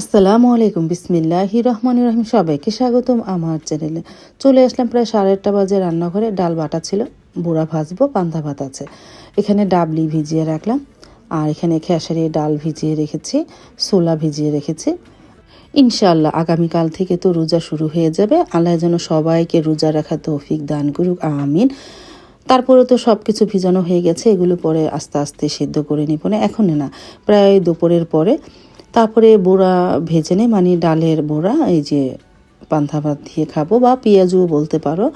আসসালামু আলাইকুম বিসমিল্লাহি রহমান রহিম। সবাইকে স্বাগতম আমার চ্যানেলে। চলে আসলাম প্রায় সাড়ে আটটা বাজে রান্নাঘরে। ডাল বাটা ছিল, বুড়া ভাজবো, পান্তা ভাত আছে। এখানে ডাবলি ভিজিয়ে রাখলাম, আর এখানে খেসারি ডাল ভিজিয়ে রেখেছি, ছোলা ভিজিয়ে রেখেছি। ইনশাল্লাহ আগামীকাল থেকে তো রোজা শুরু হয়ে যাবে। আল্লাহ যেন সবাইকে রোজা রাখা তৌফিক দান করুক, আমিন। তারপরে তো সব কিছু ভিজানো হয়ে গেছে, এগুলো পরে আস্তে আস্তে সেদ্ধ করে নিব না। এখন না, প্রায় দুপুরের পরে তারপরে বোড়া ভেজে নে মানে ডালের বোড়া, এই যে পান্থা ভাত দিয়ে খাব, বা পেঁয়াজও বলতে পারো।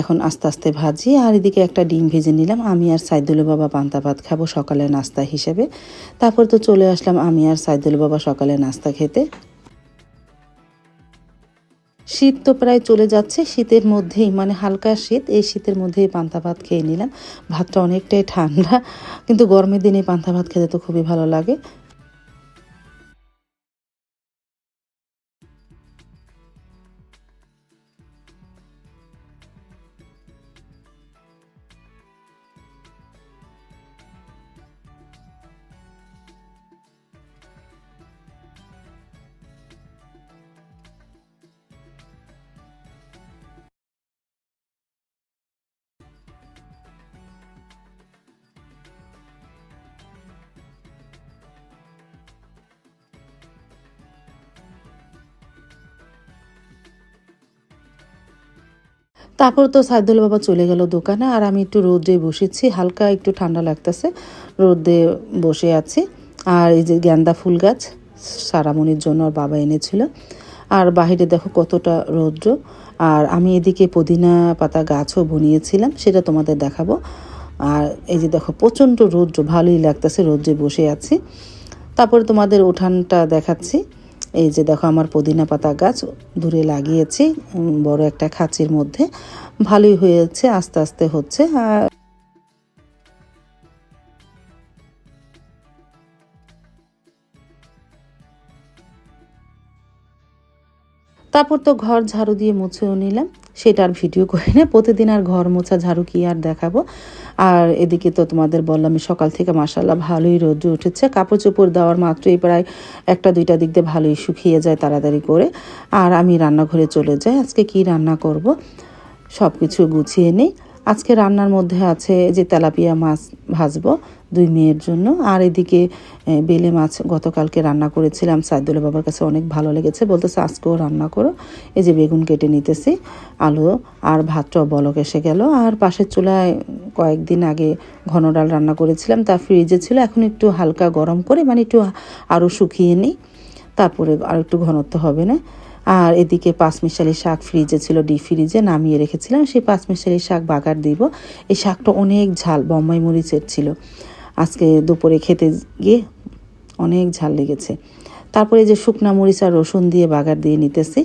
এখন আস্তে আস্তে ভাজি, আর এদিকে একটা ডিম ভেজে নিলাম। আমি আর সাইদুল বাবা পান্তা ভাত খাব সকালে নাস্তা হিসেবে। তারপর তো চলে আসলাম আমি আর সাইদুল বাবা সকালে নাস্তা খেতে। শীত তো প্রায় চলে যাচ্ছে, শীতের মধ্যেই মানে হালকা শীত, এই শীতের মধ্যেই পান্তা ভাত খেয়ে নিলাম। ভাতটা অনেকটাই ঠান্ডা, কিন্তু গরমের দিনে পান্তা ভাত খেতে তো খুবই ভালো লাগে। তারপর তো সাইদুল বাবা চলে গেল দোকানে, আর আমি একটু রোদে বসেছি, হালকা একটু ঠান্ডা লাগতেছে, রোদে বসে আছি। আর এই যে গেন্দা ফুল গাছ, সারামণির জন্য ওর বাবা এনেছিল। আর বাহিরে দেখো কতটা রৌদ্র। আর আমি এদিকে পুদিনা পাতা গাছও বনিয়েছিলাম, সেটা তোমাদের দেখাবো। আর এই যে দেখো প্রচণ্ড রৌদ্র, ভালোই লাগতেছে রৌদ্রে বসে আছি। তারপরে তোমাদের উঠানটা দেখাচ্ছি। এই যে দেখো আমার পুদিনা পাতা গাছ দূরে লাগিয়েছি বড় একটা খাঁচির মধ্যে। ভালোই হয়েছে, আস্তে আস্তে হচ্ছে। আর তারপর তো ঘর ঝাড়ু দিয়ে মুছেও নিলাম। সেটার ভিডিও করে না। প্রতিদিন আর ঘর মোছা, ঝাড়ু কি আর দেখাবো? আর এদিকে তো তোমাদের বললাম সকাল থেকে মাসাল্লাহ ভালোই রোদ্র উঠেছে। কাপড় চোপড় দেওয়ার মাত্রই প্রায় একটা দুইটা দিক দিয়ে ভালোই শুকিয়ে যায় তাড়াতাড়ি করে। আর আমি রান্নাঘরে চলে যাই। আজকে কি রান্না করব? সব কিছু গুছিয়ে নিই। আজকে রান্নার মধ্যে আছে যে তেলাপিয়া মাছ ভাজবো দুই মেয়ের জন্য। আর এদিকে বেলে মাছ গতকালকে রান্না করেছিলাম। সাইদুল্লা বাবার কাছে অনেক ভালো লেগেছে। বলতেছে, আজকেও রান্না করো। এই যে বেগুন কেটে নিতেছি, আলু আর ভাতটাও বলক এসে গেল। আর পাশের চুলায় কয়েকদিন আগে ঘন ডাল রান্না করেছিলাম। তা ফ্রিজে ছিল। এখন একটু হালকা গরম করে মানে একটু আরও শুকিয়ে নিই। তারপরে আর একটু ঘনত্ব হবে না। আর এদিকে পাঁচমিশালি শাক ফ্রিজে ছিল ডি ফ্রিজে নামিয়ে রেখেছিলাম। সেই পাঁচমিশালি শাক বাগার দিব। এই শাকটা অনেক ঝাল, বম্বাই মরিচের ছিল। আজকে দুপুরে খেতে গিয়ে অনেক ঝাল লেগেছে। তারপরে যে শুকনা মরিচ আর রসুন দিয়ে বাগার দিয়ে নিতেছি।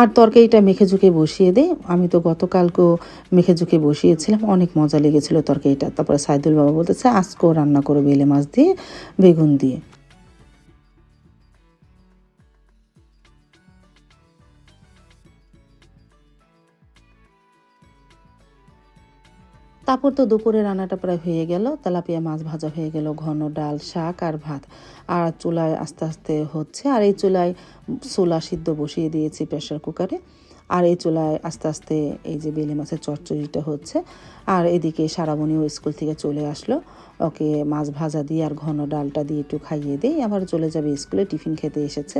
আর তরকারিটা মেখে ঝুঁকে বসিয়ে দে। আমি তো গতকালকেও মেখে ঝুঁকে বসিয়েছিলাম, অনেক মজা লেগেছিল তরকারিটা। তারপরে সাইদুল বাবা বলতেছে, আজকেও রান্না করো বেলে মাছ দিয়ে, বেগুন দিয়ে। তারপর তো দুপুরে রান্নাটা প্রায় হয়ে গেল। তেলাপিয়া মাছ ভাজা হয়ে গেল, ঘন ডাল, শাক আর ভাত। আর চুলায় আস্তে আস্তে হচ্ছে। আর এই চুলায় চুলা সিদ্ধ বসিয়ে দিয়েছি প্রেশার কুকারে। আর এই চুলায় আস্তে আস্তে এই যে বেলে মাছের চচ্চড়িটা হচ্ছে। আর এদিকে সারাবনিও স্কুল থেকে চলে আসলো। ওকে মাছ ভাজা দিয়ে আর ঘন ডালটা দিয়ে একটু খাইয়ে দিই। আবার চলে যাবে স্কুলে, টিফিন খেতে এসেছে।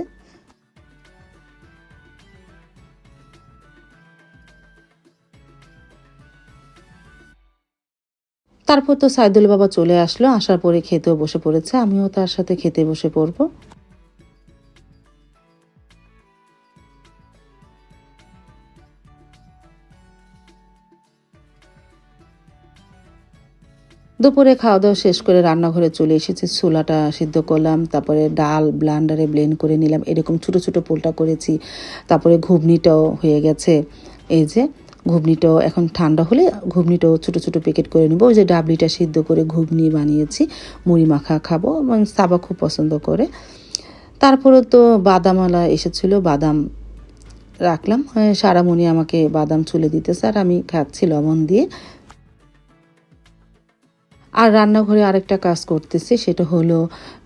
তারপর তো সাইদুল বাবা চলে আসলো, আসার পরে খেতেও বসে পড়েছে, আমিও তার সাথে খেতে বসে পড়ব। দুপুরে খাওয়া দাওয়া শেষ করে রান্নাঘরে চলে এসেছি, ছোলাটা সিদ্ধ করলাম, তারপরে ডাল ব্লান্ডারে ব্লেন্ড করে নিলাম, এরকম ছোট ছোট পোলটা করেছি, তারপরে ঘুগনিটাও হয়ে গেছে, এই যে ঘুগনিটাও এখন ঠান্ডা হলে ঘুগনিটাও ছোটো ছোটো প্যাকেট করে নিব। ওই যে ডাবলিটা সিদ্ধ করে ঘুগনি বানিয়েছি, মুড়ি মাখা খাব এবং সাবা খুব পছন্দ করে। তারপরে তো বাদামওয়ালা এসেছিল, বাদাম রাখলাম। সারামণি আমাকে বাদাম ছুলে দিতেছে আর আমি খাচ্ছি লবণ দিয়ে। আর রান্নাঘরে আরেকটা কাজ করতেছি, সেটা হলো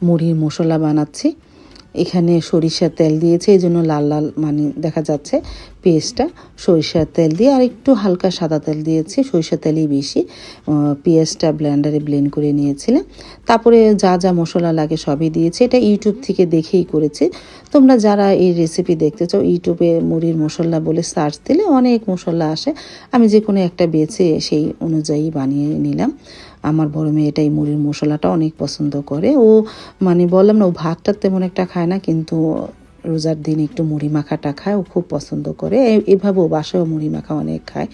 মুড়ির মশলা বানাচ্ছি। এখানে সরিষার তেল দিয়েছে, এই জন্য লাল লাল মানে দেখা যাচ্ছে পেঁয়াজটা সরিষার তেল দিয়ে আর একটু হালকা সাদা তেল দিয়েছি, সরিষার তেলই বেশি। পেঁয়াজটা ব্লেন্ডারে ব্লেন্ড করে নিয়েছিলাম। তারপরে যা যা মশলা লাগে সবই দিয়েছি। এটা ইউটিউব থেকে দেখেই করেছি। তোমরা যারা এই রেসিপি দেখতে চাও, ইউটিউবে মুড়ির মশলা বলে সার্চ দিলে অনেক মশলা আসে। আমি যে কোনো একটা বেছে সেই অনুযায়ী বানিয়ে নিলাম। আমার বড় মেয়ে এটাই মুড়ির মশলাটা অনেক পছন্দ করে। ও মানে বললাম না, ও ভাতটা তেমন একটা খায় না, কিন্তু রোজার দিন একটু মুড়ি মাখাটা খায়, ও খুব পছন্দ করে। এভাবেও বাসায়ও মুড়ি মাখা অনেক খায়।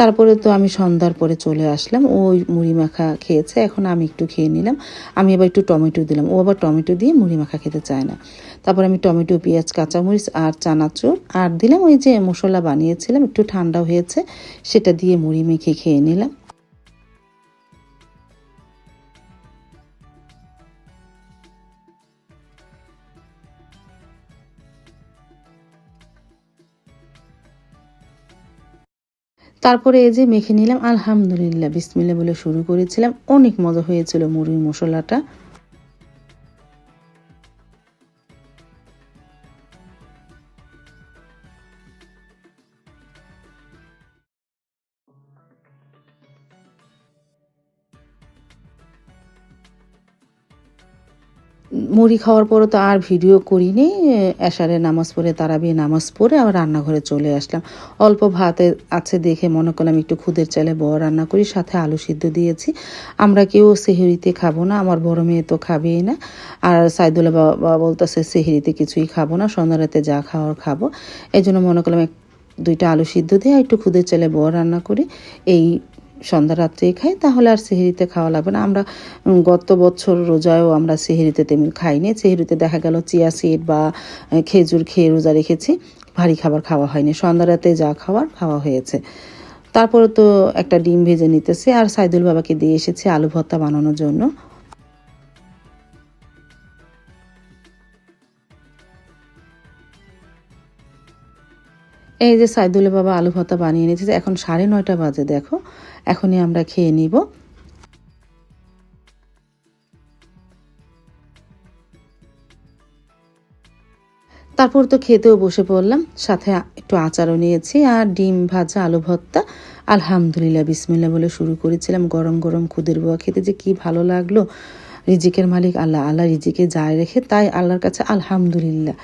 তারপরে তো আমি সন্ধ্যার পরে চলে আসলাম ওই মুড়ি মাখা খেয়েছে, এখন আমি একটু খেয়ে নিলাম। আমি আবার একটু টমেটো দিলাম, ও আবার টমেটো দিয়ে মুড়ি মাখা খেতে চায় না। তারপর আমি টমেটো, পেঁয়াজ, কাঁচামরিচ আর চানাচুর আর দিলাম, ওই যে মশলা বানিয়েছিলাম, একটু ঠান্ডা হয়েছে, সেটা দিয়ে মুড়ি মেখে খেয়ে নিলাম। তারপরে এই যে মেখে নিলাম, আলহামদুলিল্লাহ বিসমিল্লা বলে শুরু করেছিলাম। অনেক মজা হয়েছিল মুড়ি মশলাটা। মুড়ি খাওয়ার পরে তো আর ভিডিও করিনি। এশারে নামাজ পড়ে তারাবি নামাজ পড়ে আবার রান্নাঘরে চলে আসলাম। অল্প ভাত আছে দেখে মনে করলাম একটু খুদের চালে বড় রান্না করি, সাথে আলু সিদ্ধ দিয়েছি। আমরা কেউ সেহেরিতে খাব না, আমার বড় মেয়ে তো খাবেই না। আর সাইদুল্লাহ বাবা বলতেছে, সেহেরিতে কিছুই খাব না, সন্ধ্যা রাতে যা খাওয়ার খাব। এই জন্য মনে করলাম দুইটা আলু সিদ্ধ দিয়ে একটু খুদের চালে বড় রান্না করি। এই সন্ধ্যা রাত্রেই খাই, তাহলে আর সেহেরিতে খাওয়া লাগবে না। আমরা গত বছর রোজায়ও আমরা সেহেরিতে তেমন খাইনি। সেহেরিতে দেখা গেল চিয়া সিড বা খেজুর খেয়ে রোজা রেখেছি। ভারী খাবার খাওয়া হয়নি। সন্ধ্যা রাতে যা খাওয়ার খাওয়া হয়েছে। তারপরে তো একটা ডিম ভেজে নিতেছে। আর সাইদুল বাবাকে দিয়ে এসেছি আলু ভর্তা বানানোর জন্য। এই যে সাইদুলের বাবা আলু ভর্তা বানিয়ে নিয়েছে, এখন সাড়ে নয়টা বাজে, দেখো। এখনই আমরা খেয়ে নিব। তারপর তো খেতেও বসে পড়লাম, সাথে একটু আচারও নিয়েছি আর ডিম ভাজা আলু ভর্তা। আলহামদুলিল্লাহ বিসমিল্লা বলে শুরু করেছিলাম, গরম গরম খুদের বোয়া খেতে যে কি ভালো লাগল। রিজিকের মালিক আল্লাহ আল্লাহ রিজিকে যায় রেখে, তাই আল্লাহর কাছে আলহামদুলিল্লাহ।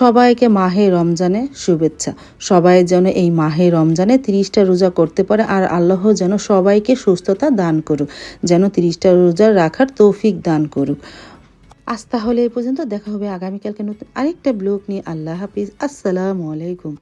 সবাইকে মাহে রমজানে শুভেচ্ছা। সবাই যেন এই মাহে রমজানে তিরিশটা রোজা করতে পারে আর আল্লাহ যেন সবাইকে সুস্থতা দান করুক, যেন তিরিশটা রোজা রাখার তৌফিক দান করুক। আজ তাহলে এই পর্যন্ত দেখা হবে আগামীকালকে নতুন আরেকটা ব্লগ নিয়ে। আল্লাহ হাফিজ। আসসালামু আলাইকুম।